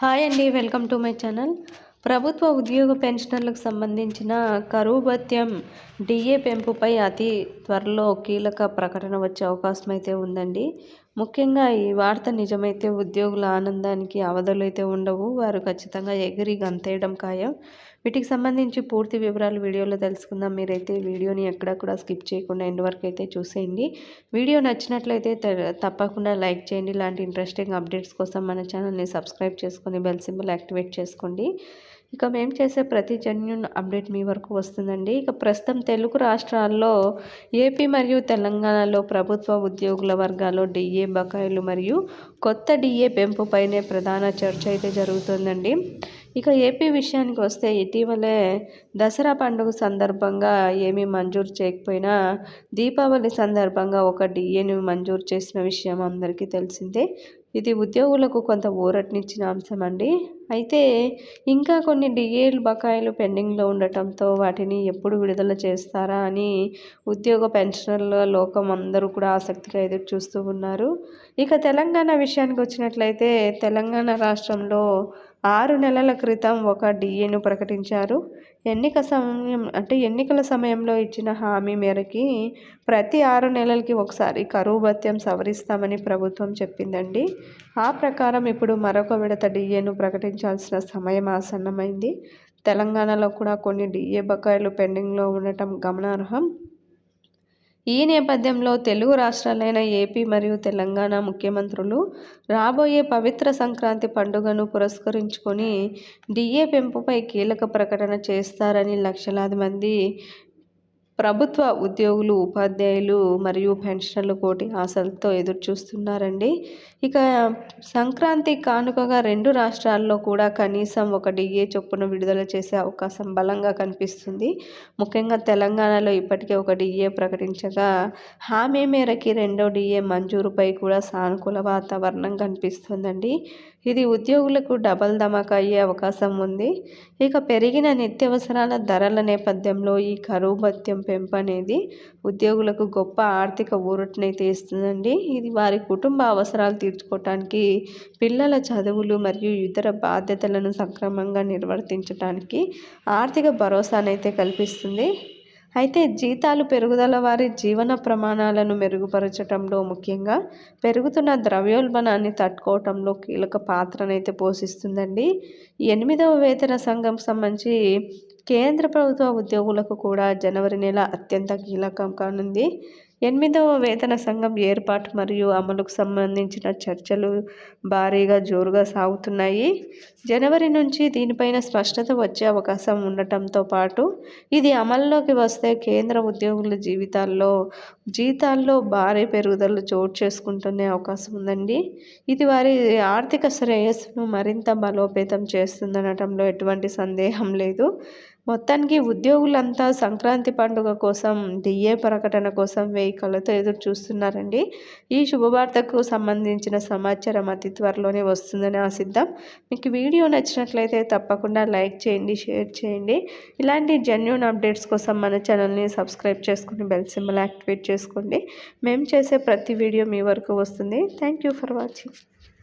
Hi అండి welcome to my channel. ప్రభుత్వ ఉద్యోగ పెన్షనర్లకు సంబంధించిన కరువు భత్యం డిఏ పెంపుపై అతి త్వరలో కీలక ప్రకటన వచ్చే అవకాశం అయితే ఉందండి. ముఖ్యంగా ఈ వార్త నిజమైతే ఉద్యోగుల ఆనందానికి అవధులు అయితే ఉండవు వారు ఖచ్చితంగా ఎగిరి గంతేయడం ఖాయం. వీటికి సంబంధించి పూర్తి వివరాలు వీడియోలో తెలుసుకుందాం. మీరైతే వీడియోని ఎక్కడ కూడా స్కిప్ చేయకుండా ఎండ్ వరకు అయితే చూసేయండి. వీడియో నచ్చినట్లయితే తప్పకుండా లైక్ చేయండి. ఇలాంటి ఇంట్రెస్టింగ్ అప్డేట్స్ కోసం మన ఛానల్ని సబ్స్క్రైబ్ చేసుకొని బెల్ సింబల్ యాక్టివేట్ చేసుకోండి. ఇక మేము చేసే ప్రతి జెన్యున్ అప్డేట్ మీ వరకు వస్తుందండి. ఇక ప్రస్తుతం తెలుగు రాష్ట్రాల్లో ఏపీ మరియు తెలంగాణలో ప్రభుత్వ ఉద్యోగుల వర్గాల్లో డిఏ బకాయిలు మరియు కొత్త డిఏ పెంపుపైనే ప్రధాన చర్చ అయితే జరుగుతుందండి. ఇక ఏపీ విషయానికి వస్తే ఇటీవలే దసరా పండుగ సందర్భంగా ఏమీ మంజూరు చేయకపోయినా దీపావళి సందర్భంగా ఒక డిఏని మంజూరు చేసిన విషయం అందరికీ తెలిసిందే. ఇది ఉద్యోగులకు కొంత ఊరటనిచ్చిన అంశం అండి అయితే ఇంకా కొన్ని డిఏలు బకాయిలు పెండింగ్లో ఉండటంతో వాటిని ఎప్పుడు విడుదల చేస్తారా అని ఉద్యోగ పెన్షనర్ల లోకం అందరూ కూడా ఆసక్తిగా ఎదురు చూస్తూ ఉన్నారు. ఇక తెలంగాణ విషయానికి వచ్చినట్లయితే తెలంగాణ రాష్ట్రంలో ఆరు నెలల క్రితం ఒక డిఏను ప్రకటించారు. ఎన్నిక సమయం అంటే ఎన్నికల సమయంలో ఇచ్చిన హామీ మేరకి ప్రతి ఆరు నెలలకి ఒకసారి కరువు భత్యం సవరిస్తామని ప్రభుత్వం చెప్పిందండి. ఆ ప్రకారం ఇప్పుడు మరొక విడత డిఏను ప్రకటించాల్సిన సమయం ఆసన్నమైంది. తెలంగాణలో కూడా కొన్ని డిఏ బకాయిలు పెండింగ్లో ఉండటం గమనార్హం. ఈ నేపథ్యంలో తెలుగు రాష్ట్రాలైన ఏపీ మరియు తెలంగాణ ముఖ్యమంత్రులు రాబోయే పవిత్ర సంక్రాంతి పండుగను పురస్కరించుకొని డిఏ పెంపుపై కీలక ప్రకటన చేస్తారని లక్షలాది మంది ప్రభుత్వ ఉద్యోగులు ఉపాధ్యాయులు మరియు పెన్షనర్లు కోటి ఆశలతో ఎదురు చూస్తున్నారండి ఇక సంక్రాంతి కానుకగా రెండు రాష్ట్రాల్లో కూడా కనీసం ఒక డిఏ చొప్పున విడుదల చేసే అవకాశం బలంగా కనిపిస్తుంది. ముఖ్యంగా తెలంగాణలో ఇప్పటికే ఒక డిఏ ప్రకటించగా హామీ మేరకి రెండో డిఏ మంజూరుపై కూడా సానుకూల వాతావరణం కనిపిస్తుందండి. ఇది ఉద్యోగులకు డబల్ ధమాకా అయ్యే అవకాశం ఉంది. ఇక పెరిగిన నిత్యావసరాల ధరల నేపథ్యంలో ఈ కరువు భత్యం పెంపు అనేది ఉద్యోగులకు గొప్ప ఆర్థిక ఊరటనైతే ఇస్తుందండి. ఇది వారి కుటుంబ అవసరాలు తీర్చుకోవటానికి పిల్లల చదువులు మరియు ఇతర బాధ్యతలను సక్రమంగా నిర్వర్తించడానికి ఆర్థిక భరోసానైతే కల్పిస్తుంది. అయితే జీతాలు పెరుగుదల వారి జీవన ప్రమాణాలను మెరుగుపరచడంలో ముఖ్యంగా పెరుగుతున్న ద్రవ్యోల్బణాన్ని తట్టుకోవటంలో కీలక పాత్రనైతే పోషిస్తుందండి. ఎనిమిదవ వేతన సంఘం సంబంధించి కేంద్ర ప్రభుత్వ ఉద్యోగులకు కూడా జనవరి నెల అత్యంత కీలకం కానుంది. ఎనిమిదవ వేతన సంఘం ఏర్పాటు మరియు అమలుకు సంబంధించిన చర్చలు భారీగా జోరుగా సాగుతున్నాయి. జనవరి నుంచి దీనిపైన స్పష్టత వచ్చే అవకాశం ఉండటంతో పాటు ఇది అమల్లోకి వస్తే కేంద్ర ఉద్యోగుల జీవితాల్లో జీతాల్లో భారీ పెరుగుదల చోటు చేసుకుంటునే అవకాశం ఉందండి. ఇది వారి ఆర్థిక శ్రేయస్సును మరింత బలోపేతం చేస్తుందనటంలో ఎటువంటి సందేహం లేదు. మొత్తానికి ఉద్యోగులంతా సంక్రాంతి పండుగ కోసం డిఏ ప్రకటన కోసం వెయ్యి కళ్ళతో ఎదురు చూస్తున్నారండి ఈ శుభవార్తకు సంబంధించిన సమాచారం అతి త్వరలోనే వస్తుందని ఆశిద్దాం. మీకు వీడియో నచ్చినట్లయితే తప్పకుండా లైక్ చేయండి షేర్ చేయండి. ఇలాంటి జెన్యున్ అప్డేట్స్ కోసం మన ఛానల్ని సబ్స్క్రైబ్ చేసుకుని బెల్ సింబల్ యాక్టివేట్ చేసుకోండి. మేము చేసే ప్రతి వీడియో మీ వరకు వస్తుంది. Thank you for watching.